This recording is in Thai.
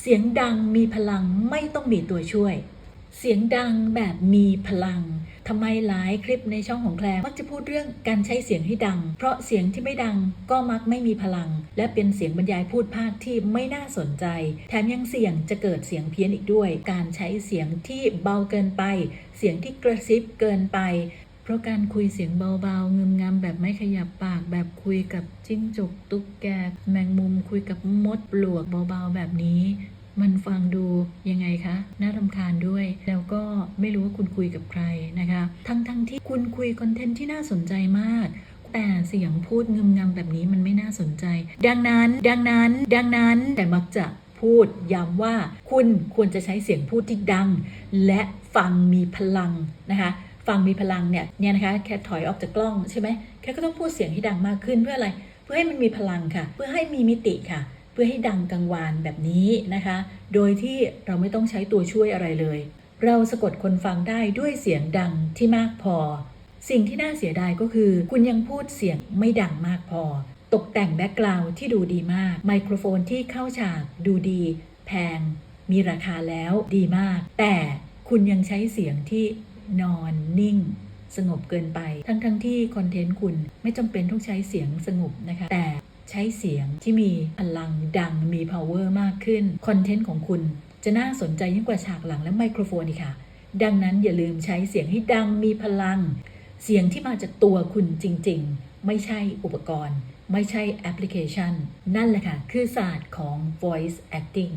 เสียงดังมีพลังไม่ต้องมีตัวช่วย เสียงดังแบบมีพลังทำไมหลายคลิปในช่องของแคลมักจะพูดเรื่องการใช้เสียงให้ดัง เพราะเสียงที่ไม่ดังก็มักไม่มีพลัง และเป็นเสียงบรรยายพูดภาคที่ไม่น่าสนใจ แถมยังเสี่ยงจะเกิดเสียงเพี้ยนอีกด้วย การใช้เสียงที่เบาเกินไป เสียงที่กระซิบเกินไป ราะการคุยเสียงเบาๆเงึมงำแบบไม่ขยับปากแบบคุยกับจิ้งจกตุ๊กแก แมงมุมคุยกับมดปลวกเบาๆแบบนี้มันฟังดูยังไงคะ น่ารำคาญด้วย แล้วก็ไม่รู้ว่าคุณคุยกับใครนะคะ ทั้งๆทที่คุณคุยคอนเทนต์ที่น่าสนใจมาก แต่เสียงพูดงึมงำแบบนี้มันไม่น่าสนใจ ดังนั้น ดังนั้น ดังนั้น แต่มักจะพูดย้ำว่า คุณควรจะใช้เสียงพูดที่ดัง และฟังมีพลังนะคะ ฟังมีพลังเนี่ยเนี่ยนะคะแค่ถอยออกจากกล้องใช่ไหมแค่ก็ต้องพูดเสียงให้ดังมากขึ้นเพื่ออะไร เพื่อให้มันมีพลังค่ะ เพื่อให้มีมิติค่ะ เพื่อให้ดังกังวานแบบนี้นะคะ โดยที่เราไม่ต้องใช้ตัวช่วยอะไรเลย เราสะกดคนฟังได้ด้วยเสียงดังที่มากพอ สิ่งที่น่าเสียดายก็คือ คุณยังพูดเสียงไม่ดังมากพอ ตกแต่งแบ็กกราวด์ที่ดูดีมาก ไมโครโฟนที่เข้าฉากดูดี แพง มีราคาแล้วดีมาก แต่คุณยังใช้เสียงที่ นอนนิ่ง สงบเกินไป ทั้งๆทที่คอนเทนต์คุณไม่จำเป็นต้องใช้เสียงสงบนะคะ แต่ใช้เสียงที่มีพลังดังมี power มากขึ้น คอนเทนต์ของคุณจะน่าสนใจยิ่งกว่าฉากหลังและไมโครโฟนอีกค่ะ ดังนั้นอย่าลืมใช้เสียงให้ดังมีพลัง เสียงที่มาจากตัวคุณจริง ๆ ไม่ใช่อุปกรณ์ ไม่ใช่แอปพลิเคชัน นั่นแหละค่ะ คือศาสตร์ของ voice acting